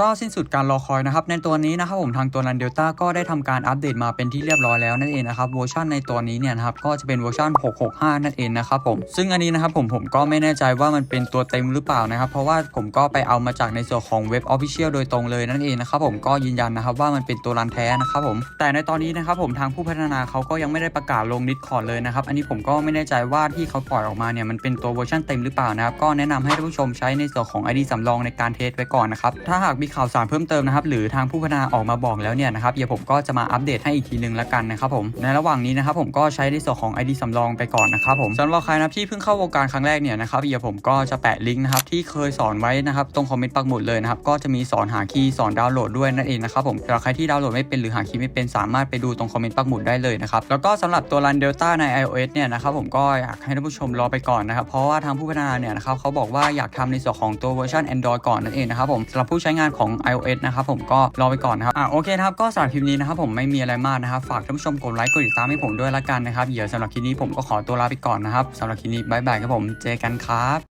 ก็สิ้นสุดการรอคอยนะครับ ในตัวนี้นะครับผมทางตัวรันเดลต้าก็ได้ทำการอัปเดตมาเป็นที่เรียบร้อยแล้วนั่นเองนะครับเวอร์ชันในตัวนี้เนี่ยนะครับก็จะเป็นเวอร์ชัน665 นั่นเองนะครับผมซึ่งอันนี้นะครับผมผมก็ไม่แน่ใจว่ามันเป็นตัวเต็มหรือเปล่านะครับ เพราะว่าผมก็ไปเอามาจากในส่วนของเว็บ Official โดยตรงเลยนั่นเองนะครับผมก็ยืนยันนะครับว่ามันเป็นตัวรันแท้นะครับผมแต่ในตอนนี้นะครับผมทางผู้พัฒนาเขาก็ยังไม่ได้ประกาศลงดิสคอร์ดเลยนะครับอันนี้ผมก็ไม่แน่ใจว่าที่เขาปล่อยออกมาเนี่ยมันเป็นตัวเวอร์ชันเต็มหรือเปล่านะครับก็แนะนำให้ท่านผู้ชมใช้ในส่วนของ ID สำรองในการเทสไว้ก่อนนะครับถ้าหากมีข่าวสารเพิ่มเติมนะครับหรือทางผู้พัฒนาออกมาบอกแล้วเนี่ยนะครับเดี๋ยวผมก็จะมาอัปเดตให้อีกทีนึงละกันนะครับผมในระหว่างนี้นะครับผมก็ใช้ในส่วนของ ID สำรองไปก่อนนะครับผมสำหรับใครนะที่เพิ่งเข้าวงการครั้งแรกเนี่ยนะครับเดี๋ยวผมก็จะแปะลิงก์นะครับที่เคยสอนไว้นะครับตรงคอมเมนต์ปักหมุดเลยนะครับก็จะมีสอนหาคีย์สอนดาวน์โหลดด้วยนั่นเองนะครับผมสำหรับใครที่ดาวน์โหลดไม่เป็นหรือหาคีย์ไม่เป็นสามารถไปดูตรงคอมเมนต์ปักหมุดได้เลยนะครับแล้วก็สำหรับตัวรันเดลต้าใน iOS เนี่ยนะครับผมก็อยากให้ท่านผู้ชมรอไปก่อนนะครับเพราะว่าทางผู้พัฒนาเนี่ยนะครับเขาบอกว่าอยากทำในส่วนของตัวเวอร์ชัน Android ก่อนนั่นเองนะครับผมสำหรับผู้ใช้งานของ iOS นะครับผมก็รอไปก่อนนะครับอะโอเคนะครับก็สำหรับคลิปนี้นะครับผมไม่มีอะไรมากนะครับฝากท่านผู้ชมกดไลค์กดติดตามให้ผมด้วยละกันนะครับเดี๋ยวสำหรับคลิปนี้ผมก็ขอตัวลาไปก่อนนะครับสำหรับคลิปนี้บายบายครับผมเจอกันครับ